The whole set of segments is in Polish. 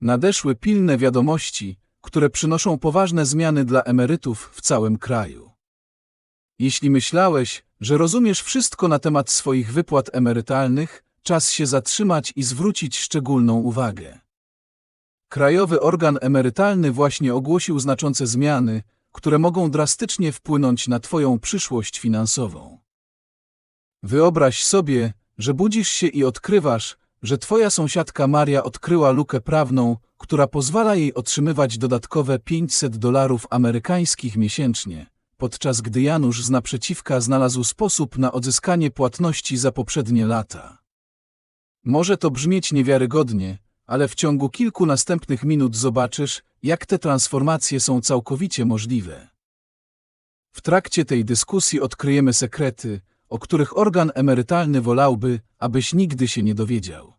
Nadeszły pilne wiadomości, które przynoszą poważne zmiany dla emerytów w całym kraju. Jeśli myślałeś, że rozumiesz wszystko na temat swoich wypłat emerytalnych, czas się zatrzymać i zwrócić szczególną uwagę. Krajowy organ emerytalny właśnie ogłosił znaczące zmiany, które mogą drastycznie wpłynąć na Twoją przyszłość finansową. Wyobraź sobie, że budzisz się i odkrywasz, że Twoja sąsiadka Maria odkryła lukę prawną, która pozwala jej otrzymywać dodatkowe 500 dolarów amerykańskich miesięcznie, podczas gdy Janusz z naprzeciwka znalazł sposób na odzyskanie płatności za poprzednie lata. Może to brzmieć niewiarygodnie, ale w ciągu kilku następnych minut zobaczysz, jak te transformacje są całkowicie możliwe. W trakcie tej dyskusji odkryjemy sekrety, o których organ emerytalny wolałby, abyś nigdy się nie dowiedział.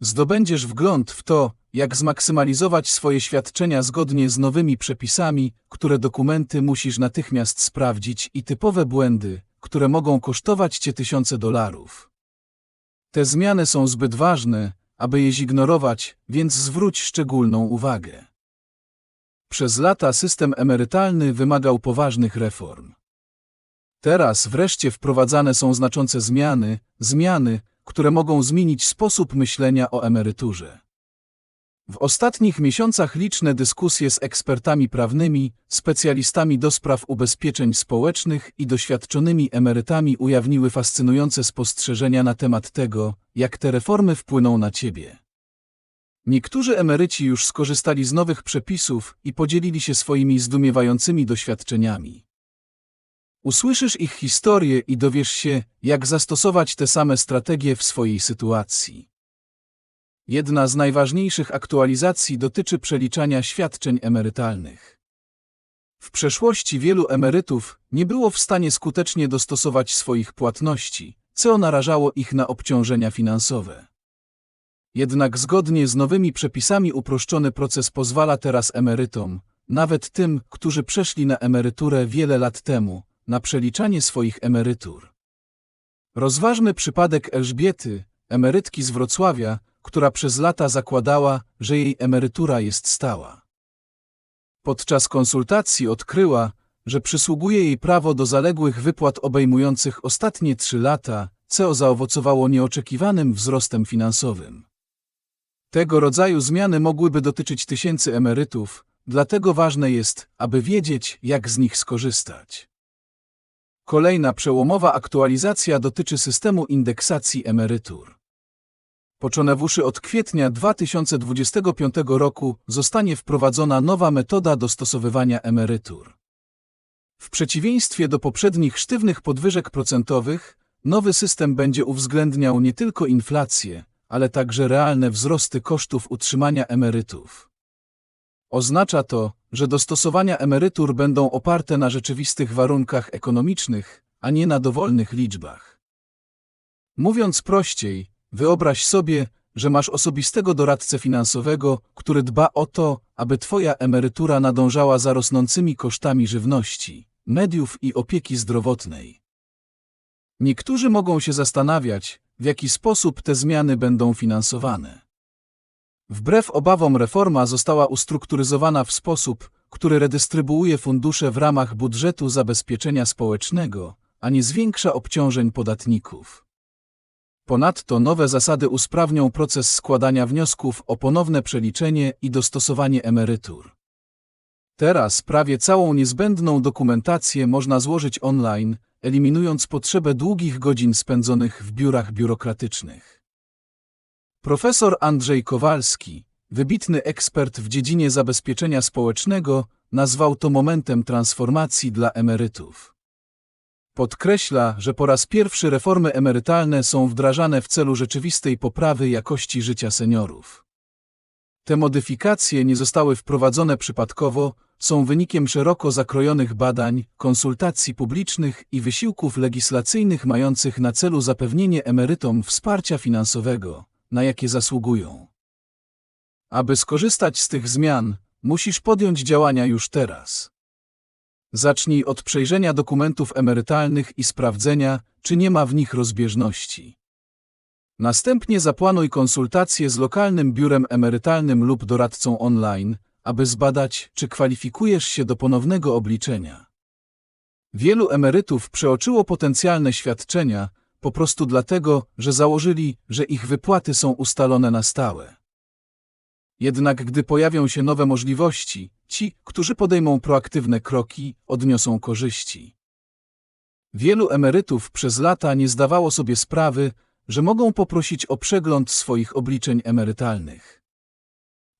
Zdobędziesz wgląd w to, jak zmaksymalizować swoje świadczenia zgodnie z nowymi przepisami, które dokumenty musisz natychmiast sprawdzić i typowe błędy, które mogą kosztować cię tysiące dolarów. Te zmiany są zbyt ważne, aby je zignorować, więc zwróć szczególną uwagę. Przez lata system emerytalny wymagał poważnych reform. Teraz wreszcie wprowadzane są znaczące zmiany, zmiany, które mogą zmienić sposób myślenia o emeryturze. W ostatnich miesiącach liczne dyskusje z ekspertami prawnymi, specjalistami do spraw ubezpieczeń społecznych i doświadczonymi emerytami ujawniły fascynujące spostrzeżenia na temat tego, jak te reformy wpłyną na Ciebie. Niektórzy emeryci już skorzystali z nowych przepisów i podzielili się swoimi zdumiewającymi doświadczeniami. Usłyszysz ich historię i dowiesz się, jak zastosować te same strategie w swojej sytuacji. Jedna z najważniejszych aktualizacji dotyczy przeliczania świadczeń emerytalnych. W przeszłości wielu emerytów nie było w stanie skutecznie dostosować swoich płatności, co narażało ich na obciążenia finansowe. Jednak zgodnie z nowymi przepisami uproszczony proces pozwala teraz emerytom, nawet tym, którzy przeszli na emeryturę wiele lat temu, na przeliczanie swoich emerytur. Rozważmy przypadek Elżbiety, emerytki z Wrocławia, która przez lata zakładała, że jej emerytura jest stała. Podczas konsultacji odkryła, że przysługuje jej prawo do zaległych wypłat obejmujących ostatnie trzy lata, co zaowocowało nieoczekiwanym wzrostem finansowym. Tego rodzaju zmiany mogłyby dotyczyć tysięcy emerytów, dlatego ważne jest, aby wiedzieć, jak z nich skorzystać. Kolejna przełomowa aktualizacja dotyczy systemu indeksacji emerytur. Począwszy od kwietnia 2025 roku zostanie wprowadzona nowa metoda dostosowywania emerytur. W przeciwieństwie do poprzednich sztywnych podwyżek procentowych, nowy system będzie uwzględniał nie tylko inflację, ale także realne wzrosty kosztów utrzymania emerytów. Oznacza to, że dostosowania emerytur będą oparte na rzeczywistych warunkach ekonomicznych, a nie na dowolnych liczbach. Mówiąc prościej, wyobraź sobie, że masz osobistego doradcę finansowego, który dba o to, aby Twoja emerytura nadążała za rosnącymi kosztami żywności, mediów i opieki zdrowotnej. Niektórzy mogą się zastanawiać, w jaki sposób te zmiany będą finansowane. Wbrew obawom reforma została ustrukturyzowana w sposób, który redystrybuuje fundusze w ramach budżetu zabezpieczenia społecznego, a nie zwiększa obciążeń podatników. Ponadto nowe zasady usprawnią proces składania wniosków o ponowne przeliczenie i dostosowanie emerytur. Teraz prawie całą niezbędną dokumentację można złożyć online, eliminując potrzebę długich godzin spędzonych w biurach biurokratycznych. Profesor Andrzej Kowalski, wybitny ekspert w dziedzinie zabezpieczenia społecznego, nazwał to momentem transformacji dla emerytów. Podkreśla, że po raz pierwszy reformy emerytalne są wdrażane w celu rzeczywistej poprawy jakości życia seniorów. Te modyfikacje nie zostały wprowadzone przypadkowo, są wynikiem szeroko zakrojonych badań, konsultacji publicznych i wysiłków legislacyjnych mających na celu zapewnienie emerytom wsparcia finansowego, na jakie zasługują. Aby skorzystać z tych zmian, musisz podjąć działania już teraz. Zacznij od przejrzenia dokumentów emerytalnych i sprawdzenia, czy nie ma w nich rozbieżności. Następnie zaplanuj konsultację z lokalnym biurem emerytalnym lub doradcą online, aby zbadać, czy kwalifikujesz się do ponownego obliczenia. Wielu emerytów przeoczyło potencjalne świadczenia po prostu dlatego, że założyli, że ich wypłaty są ustalone na stałe. Jednak gdy pojawią się nowe możliwości, ci, którzy podejmą proaktywne kroki, odniosą korzyści. Wielu emerytów przez lata nie zdawało sobie sprawy, że mogą poprosić o przegląd swoich obliczeń emerytalnych.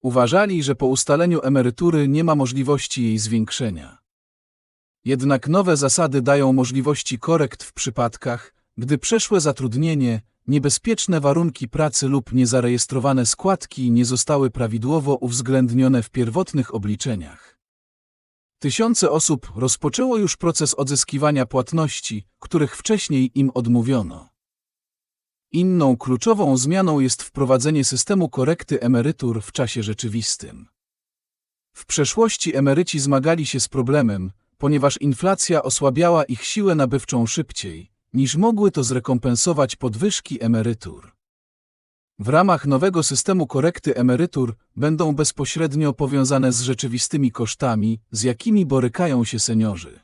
Uważali, że po ustaleniu emerytury nie ma możliwości jej zwiększenia. Jednak nowe zasady dają możliwości korekt w przypadkach, gdy przeszłe zatrudnienie, niebezpieczne warunki pracy lub niezarejestrowane składki nie zostały prawidłowo uwzględnione w pierwotnych obliczeniach. Tysiące osób rozpoczęło już proces odzyskiwania płatności, których wcześniej im odmówiono. Inną kluczową zmianą jest wprowadzenie systemu korekty emerytur w czasie rzeczywistym. W przeszłości emeryci zmagali się z problemem, ponieważ inflacja osłabiała ich siłę nabywczą szybciej, niż mogły to zrekompensować podwyżki emerytur. W ramach nowego systemu korekty emerytur będą bezpośrednio powiązane z rzeczywistymi kosztami, z jakimi borykają się seniorzy.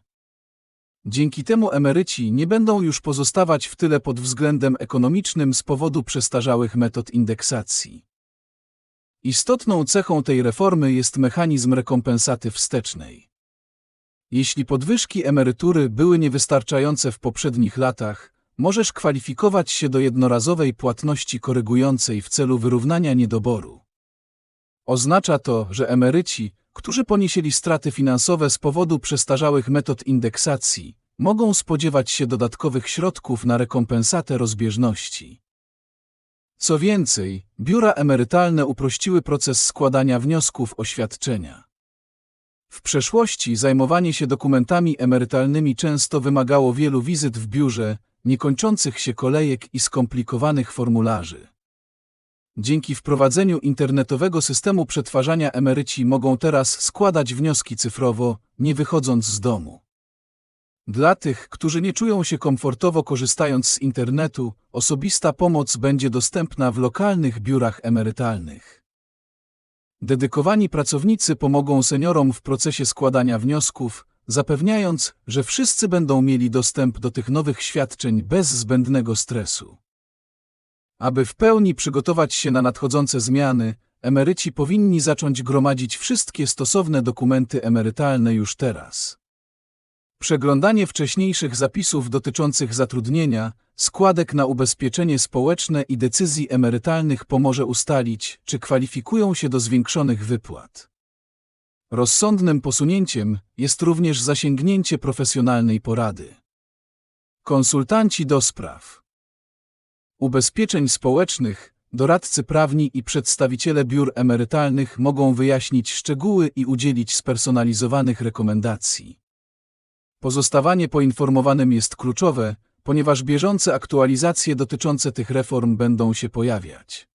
Dzięki temu emeryci nie będą już pozostawać w tyle pod względem ekonomicznym z powodu przestarzałych metod indeksacji. Istotną cechą tej reformy jest mechanizm rekompensaty wstecznej. Jeśli podwyżki emerytury były niewystarczające w poprzednich latach, możesz kwalifikować się do jednorazowej płatności korygującej w celu wyrównania niedoboru. Oznacza to, że emeryci, którzy ponieśli straty finansowe z powodu przestarzałych metod indeksacji, mogą spodziewać się dodatkowych środków na rekompensatę rozbieżności. Co więcej, biura emerytalne uprościły proces składania wniosków o świadczenia. W przeszłości zajmowanie się dokumentami emerytalnymi często wymagało wielu wizyt w biurze, niekończących się kolejek i skomplikowanych formularzy. Dzięki wprowadzeniu internetowego systemu przetwarzania emeryci mogą teraz składać wnioski cyfrowo, nie wychodząc z domu. Dla tych, którzy nie czują się komfortowo korzystając z internetu, osobista pomoc będzie dostępna w lokalnych biurach emerytalnych. Dedykowani pracownicy pomogą seniorom w procesie składania wniosków, zapewniając, że wszyscy będą mieli dostęp do tych nowych świadczeń bez zbędnego stresu. Aby w pełni przygotować się na nadchodzące zmiany, emeryci powinni zacząć gromadzić wszystkie stosowne dokumenty emerytalne już teraz. Przeglądanie wcześniejszych zapisów dotyczących zatrudnienia, składek na ubezpieczenie społeczne i decyzji emerytalnych pomoże ustalić, czy kwalifikują się do zwiększonych wypłat. Rozsądnym posunięciem jest również zasięgnięcie profesjonalnej porady. Konsultanci do spraw ubezpieczeń społecznych, doradcy prawni i przedstawiciele biur emerytalnych mogą wyjaśnić szczegóły i udzielić spersonalizowanych rekomendacji. Pozostawanie poinformowanym jest kluczowe, ponieważ bieżące aktualizacje dotyczące tych reform będą się pojawiać.